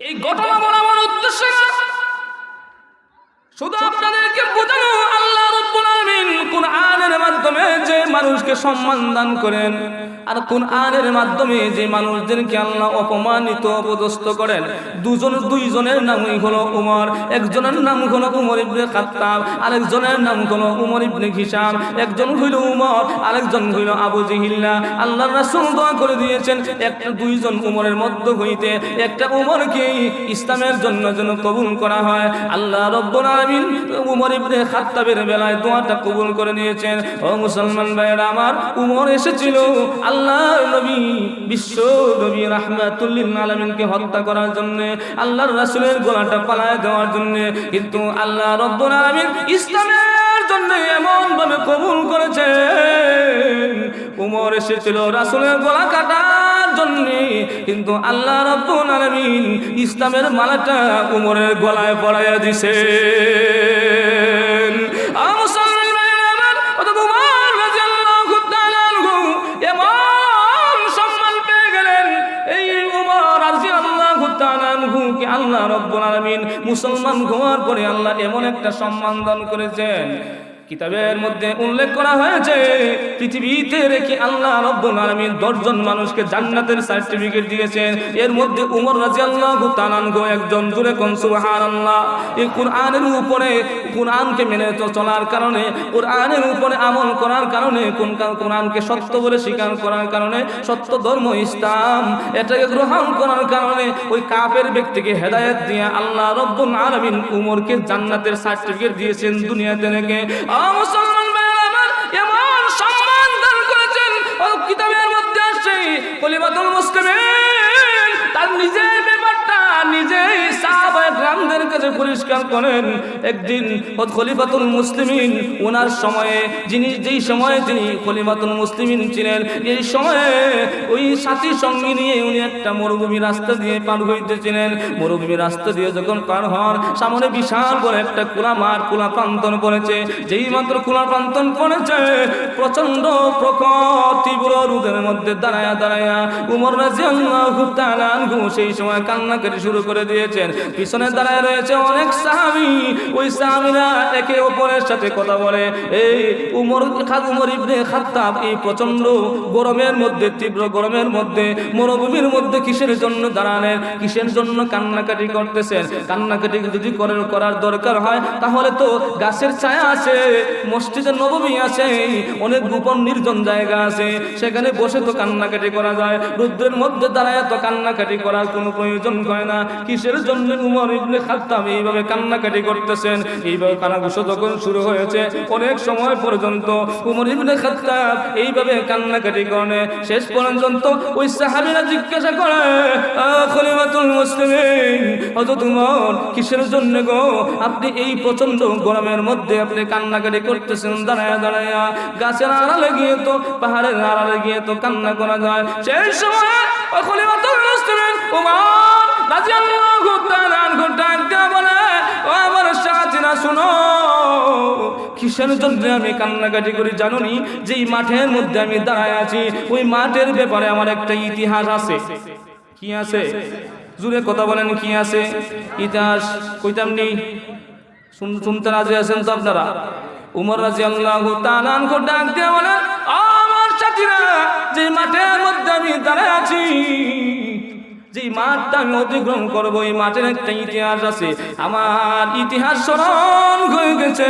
এই ঘটনা বরাবর উদ্দেশ্য। শুধু আপনাদেরকে বোঝানো আল্লাহ রব্বুল আলামিন মাধ্যমে যে মানুষকে সম্মান দান করেন আর কোরআনের মাধ্যমে যে মানুষদেরকে আল্লাহ অপমানিত, অপদস্থ করেন, দুজন দুইজনের নামই হলো উমর। একজনের নাম হলো উমর ইবনে খাত্তাব, আরেকজনের নাম হলো উমর ইবনে হিসাম একজন হইল উমর, আরেকজন হইল আবু জিহিল্লা। আল্লাহ রাসূল দোয়া করে দিয়েছেন, একটা দুইজন উমরের মধ্য হইতে, একটা উমরকে ইসলামের জন্য যেন কবুল করা হয়। আল্লাহ রব্বুল আলামিন উমর ইবনে খাত্তাবের বেলায় দোয়াটা কবুল করে নিয়েছেন। ও মুসলমান ভাইয়েরা, আমার উমর এসেছিল আল্লাহর নবী, বিশ্ব নবী রাহমাতুল্লিল আলামিনকে হত্যা করার জন্য, আল্লাহর রাসূলের গলাটা পালায় দেওয়ার জন্য, কিন্তু আল্লাহ রব্বুল আলামিন ইসলামের জন্য এমন ভাবে কবুল করেছেন। উমর এসেছিল রাসূলের গলা কাটার জন্য, কিন্তু আল্লাহ রাব্বুল আলামিন ইসলামের মালাটা উমরের গলায় পরাইয়া দিছে। তাআলা আল্লাহ রব্বুল আলমিন মুসলমান হওয়ার পরে আল্লাহ এমন একটা সম্মান দান করেছেন। কিতাবের মধ্যে উল্লেখ করা হয়েছে, পৃথিবীতে রেখে আল্লাহ রব্বুল আলামিন দশজন মানুষকে জান্নাতের সার্টিফিকেট দিয়েছেন। এর মধ্যে উমর তাআলা আনহু একজন জুড়ে কোন সুবহানাল্লাহ। এই কোরআনের উপরে, কোরআনকে মেনে চলার কারণে, কোরআনের উপরে আমল করার কারণে, কোন কোরআনকে সত্য বলে স্বীকার করার কারণে, সত্য ধর্ম, ইসলাম, এটাকে গ্রহণ করার কারণে, ওই কাফের ব্যক্তিকে হেদায়েত দিয়ে আল্লাহ রব্বুল আলামিন উমরকে জান্নাতের সার্টিফিকেট দিয়েছেন দুনিয়াতে রেখে। তার নিজের ব্যাপারটা নিজেই সাহাবায়ে গ্রামদের কাছে পরিষ্কার করেন, একদিন খলিফাতুল মুসলিমিন ওনার সময়ে যিনি, যেই সময়ে তিনি খলিফাতুল মুসলিমিন ছিলেন, এই সময়ে ওই সাথী সঙ্গী নিয়ে উনি একটা মরুভূমি রাস্তা দিয়ে পার হইতেছিলেন। মরুভূমি রাস্তা দিয়ে যখন পার হন সামনে বিশাল বড় একটা খোলা মাঠ খোলা প্রান্তন পড়েছে। যেই মাত্র খোলা প্রান্তন পড়েছে প্রচণ্ড প্রখর তীব্র রোদের মধ্যে দাঁড়ায়া দাঁড়ায়া উমর রাজিয়াল্লাহু তাআলা সেই সময় কান্নাকাটি শুরু করে দিয়েছেন। পিছনে দাঁড়ায় রয়েছে অনেক সাহাবী। ওই সাহাবীরা একে অপরের সাথে কথা বলে, এই উমর উমর ইবনে খাত্তাব, এই প্রচণ্ড গরমের মধ্যে, তীব্র গরমের মধ্যে, মরুভূমির মধ্যে কিসের জন্য দাঁড়ালেন? কিসের জন্য কান্নাকাটি করতেছেন? কান্নাকাটি যদি করার দরকার হয়, তাহলে তো গাছের ছায়া আছে, মসজিদে নবমী আছে, অনেক গোপন নির্জন জায়গা আছে, সেখানে বসে তো কান্নাকাটি করা যায়, রুদ্রের মধ্যে দাঁড়ায় তো কান্নাকাটি করার কোনো প্রয়োজন হয় না। কিসের জন্য উমর ইবনে খাত্তাব এইভাবে কান্নাকাটি করতেছেন? এইভাবে কানাঘুষো যখন শুরু হয়েছে, অনেক সময় পর্যন্ত উমর ইবনে খাত্তাব এইভাবে কান্নাকাটি করে। শেষ পর্যন্ত ওই সাহাবীরা জিজ্ঞাসা করে খলিফাতুল মুসলিমিন, হযরত উমর, কিসের জন্য গো আপনি এই প্রচণ্ড গরমের মধ্যে আপনি কান্নাকাটি করতেছেন? দাঁড়ায়া দাঁড়ায়া, গাছের আড়ালে গিয়ে তো, পাহাড়ের আড়ালে গিয়ে তো কান্না করা যায়। সেই সময় খলিফাতুল মুসলিমিন, উমর আমি কান্নাকাটি করি জানুনি? যেই মাঠের মধ্যে আমি দাঁড়ায় আছি, ওই মাঠের ব্যাপারে আমার একটা ইতিহাস আছে। কি আছে? জুড়ে কথা বলেন, কি আছে? ইতিহাস কইতাম নি? শুন- শুনতে রাজি আছেন তো আপনারা? উমর রাজি আল্লাহ ডাক দিয়ে বলেন আমার সাথীরা যে মাঠের মধ্যে আমি দাঁড়ায় আছি যে মাঠটা আমি অতিক্রম করব এই মাঠের একটা ইতিহাস আছে। আমার ইতিহাস স্মরণ গেছে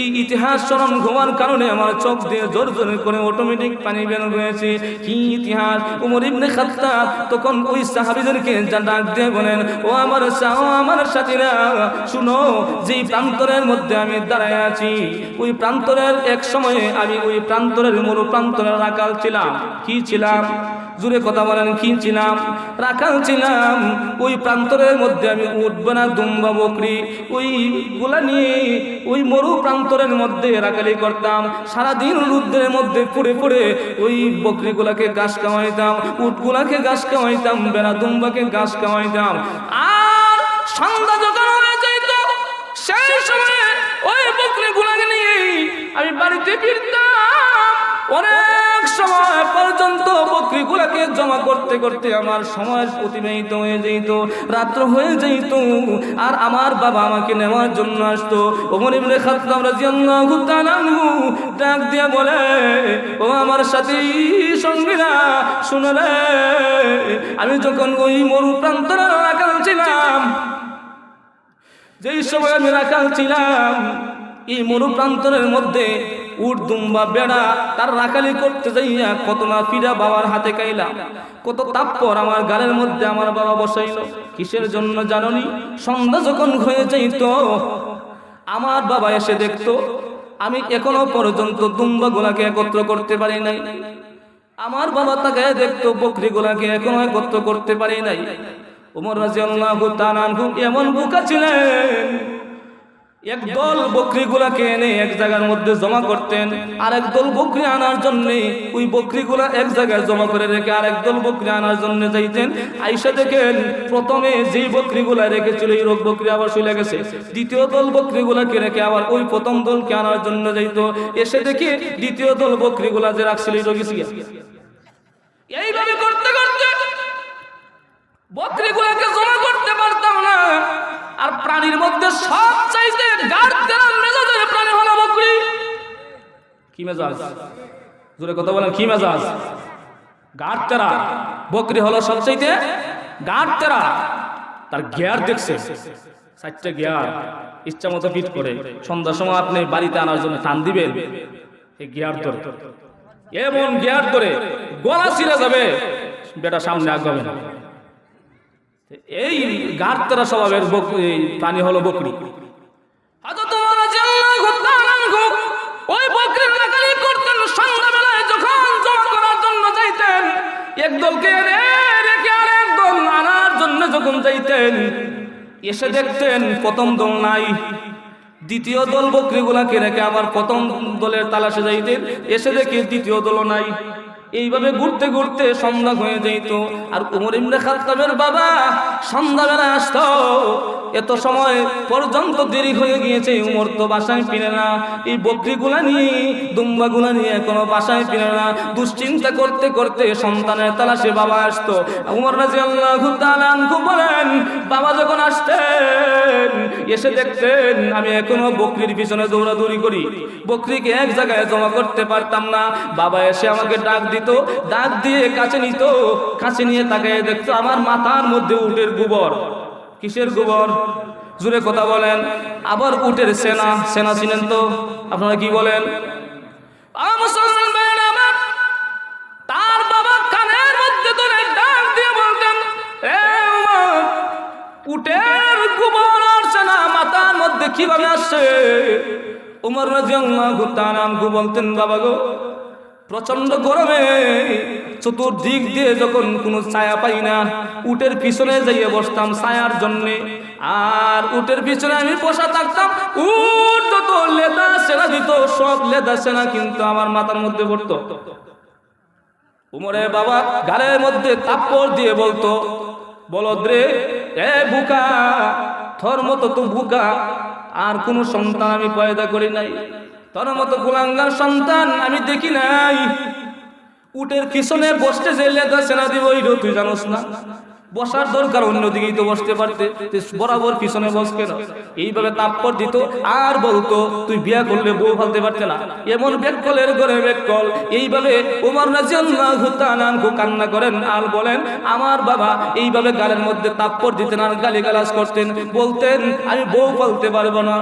এই ইতিহাস স্মরণ হওয়ার কারণে আমার চোখ দিয়ে জোর জোর করে অটোমেটিক পানি বের হয়েছে। কি ইতিহাস? উমর ইবনে খাত্তাব তখন ওই সাহাবীদেরকে যা ডাক দিয়ে বলেন, ও আমার সাহ আমার সাথীরা, শুনো, যেই প্রান্তরের মধ্যে আমি দাঁড়ায় আছি, ওই প্রান্তরের এক সময়ে আমি ওই প্রান্তরের মরু প্রান্তরের রাকাল ছিলাম। কি ছিলাম? জুড়ে কথা বলেন, কি ছিলাম? রাখাল ছিলাম। ওই প্রান্তরের মধ্যে আমি উঠবো না, দুম্বা বকরি। ওই গুলা নিয়ে ওই মরু প্রান্তরের মধ্যে রাখালি করতাম, সারাদিন রুদ্রের মধ্যে পড়ে পড়ে ওই বকরিগুলাকে গাছ কামাইতাম, উটগুলাকে গাছ কামাইতাম বেড়া দুম্বাকে ঘাস খাওয়াইতাম আর সন্ধ্যা যখন হয়ে যাইত, সেই সময় ওই বকরিগুলাকে আমি বাড়িতে ফিরতাম। অনেক সময় পর্যন্ত বকরিগুলাকে জমা করতে করতে আমার সময় অতিবাহিত হয়ে যেত, রাত্র হয়ে যেত, আর আমার বাবা আমাকে নেওয়ার জন্য আসতো। ওমর ইবনে খাত্তাব ডাক দিয়ে বলে, ও আমার সাথী সঙ্গীরা শুনে রে আমি যখন ওই মরু প্রান্তরে রাখাল ছিলাম, যেই সময় আমি রাখাল ছিলাম, এই মরু প্রান্তরের মধ্যে উট, দুম্বা, বেড়া, তার রাখালি করতে যাইয়া কত না ফিরা বাবার হাতে খাইলাম কত তাপ্পর আমার গালের মধ্যে আমার বাবা বসাইল। কিসের জন্য জাননি? সন্ধ্যা যখন হয়ে যাইত, আমার বাবা এসে দেখতো, আমি এখনও পর্যন্ত দুম্বা গুলাকে একত্র করতে পারি নাই। আমার বাবা তাকে দেখতো, বকরি গুলাকে এখনও একত্র করতে পারি নাই। উমর রাজিয়াল্লাহু তাআলা এমন বুকা ছিলেন এক দল বকরি গুলাকে এনে এক জায়গার মধ্যে জমা করতেন আর এক দল বকরি আনার জন্য ওই এক জায়গায় জমা করে রেখে আর এক দল বকরি আনার জন্য যাইতেন। আইসা দেখেন, প্রথমে যেই রেখেছিল এই রোগ বকরি আবার গেছে। দ্বিতীয় দল রেখে আবার ওই প্রথম দলকে আনার জন্য যাইতো। এসে দেখে দ্বিতীয় দল বকরি গুলা যে রাখছিল এই রোগী এইভাবে করতে করতে জমা করতে পারতাম না। আর প্রাণীর মধ্যে সব কি মেজাজ? জোরে কথা বলেন, কি মেজাজ? গাঢ় তেরা বকরি হলো সবচাইতে গাঢ় তেরা তার গিয়ার দেখছে। চারটে গিয়ার ইচ্ছা মতো ফিট করে। সন্ধ্যার সময় আপনি বাড়িতে আনার জন্য টান দিবেন। এই গিয়ার ধরে এমন গিয়ার ধরে গলা ছিঁড়ে যাবে। বেটা সামনে আগাবে না এই গাঢ়তরা স্বভাবের বক- এই প্রাণী হলো বকরি। যাইতেন এক রেখে আর একদল আনার জন্য যখন যাইতেন, এসে দেখতেন প্রথম দল নাই। দ্বিতীয় দল বকরিগুলাকে রেখে আবার প্রথম দলের তালাশে যাইতেন, এসে দেখে দ্বিতীয় দলও নাই। এইভাবে ঘুরতে ঘুরতে সন্ধ্যা হয়ে যেত আর উমর ইমরে খাত্তাবের বাবা সন্ধ্যাবেলা আসতো। এত সময় পর্যন্ত দেরি হয়ে গিয়েছে, উমর তো বাসায় ফিরে না। এই বকরিগুলা নিয়ে, দুম্বাগুলা নিয়ে কোনো বাসায় ফিরে না। দুশ্চিন্তা করতে করতে সন্তানের তালাশে বাবা আসতো। উমর রাজি আল্লাহ বলেন, বাবা যখন আসতেন, এসে দেখতেন আমি এখনও বকরির পিছনে দৌড়াদৌড়ি করি। বকরিকে এক জায়গায় জমা করতে পারতাম না। বাবা এসে আমাকে ডাক দিত ডাক দিয়ে কাছে নিত, কাছে নিয়ে তাকে দেখতো, আমার মাথার মধ্যে উটের গোবর। কিসের গোবর? জুড়ে কথা বলেন, আবার উটের সেনা সেনা চিনেন তো, আপনারা কি বলেন? তার বাবা কানের মধ্যে উটের গোবর আসছে না মাথার মধ্যে কীভাবে আসছে? উমর রাজিয়াল্লাহু তাআলা বলতেন, বাবা গো প্রচণ্ড গরমে চতুর্দিক দিয়ে যখন কোনো ছায়া পাই না, উটের পিছনে যাইয়ে বসতাম ছায়ার জন্যে। আর উটের পিছনে আমি বসা থাকতাম, উট যত লেদা সেনা দিত, সব লেদা সেনা কিন্তু আমার মাথার মধ্যে পড়তো। উমরের বাবা গালের মধ্যে তাপ্পড় দিয়ে বলতো বলদ্রে এ বুকা, তোর মতো তো বুকা, আর কোনো সন্তান আমি পয়দা করি নাই। তোর মতো গোলাঙ্গার সন্তান আমি দেখি নাই। উটের পিছনে বসতে যে সেনা দিব তুই জানোস না। বসার দরকার অন্যদিকেই তো বসতে পারতে। বরাবর পিছনে বস কেন? এইভাবে তাপ্পর দিত, আর বলতো, তুই বিয়া করলে বউ ফালতে পারতে না। এমন বেকলের ঘরে বেকল এইভাবে উমর আনহু কান্না করেন, আর বলেন, আমার বাবা এইভাবে গালের মধ্যে তাপ্পর দিতেন আর গালি গালাজ করতেন। বলতেন, আমি বউ ফালতে পারব না।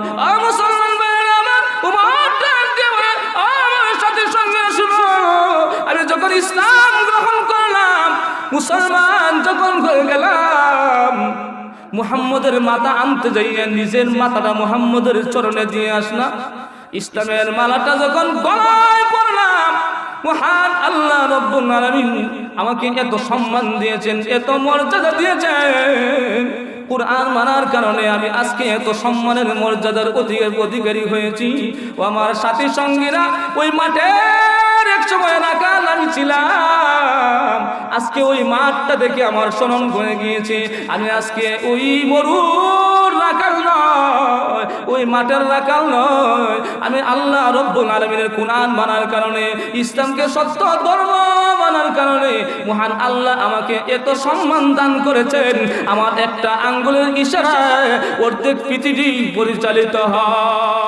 ইসলাম গ্রহণ করলাম, মুসলমান যখন হয়ে গেলাম, মুহাম্মদের মাথা আনতে যাইয়া নিজের মাথাটা মুহাম্মদের চরণে দিয়ে আসলাম ইসলামের মালাটা যখন গলায় পড়লাম, মহান আল্লাহ রব্বুল আমাকে এত সম্মান দিয়েছেন, এত মর্যাদা দিয়েছেন। কোরআন মানার কারণে আমি আজকে এত সম্মানের মর্যাদার অধিকার অধিকারী হয়েছি। ও আমার সাথী সঙ্গীরা ওই মাঠের এক সময় রাখাল আমি ছিলাম আজকে ওই মাঠটা দেখে আমার স্মরণ হয়ে গিয়েছে। আমি আজকে ওই মরুর রাখাল নয়, ওই মাঠের রাখাল নয়। আমি আল্লাহ রব্বুল আলমিনের কুরআন মানার কারণে, ইসলামকে সত্য ধর্ম মানার কারণে, মহান আল্লাহ আমাকে এত সম্মান দান করেছেন। আমার একটা আঙ্গুলের ইশারায় অর্ধেক পৃথিবী পরিচালিত হয়।